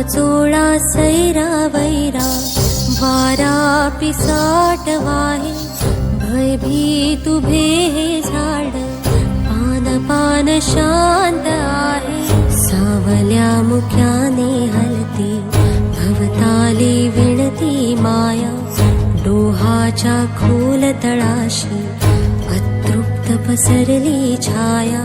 वाचोळा सैरा वैरा वारा पिसाट वाहे भयभीत उभे हे झाड पान पान शांत आहे. सावल्या मुख्याने हलती भवताली विणती माया डोहाच्या खोल तळाशी अतृप्त पसरली छाया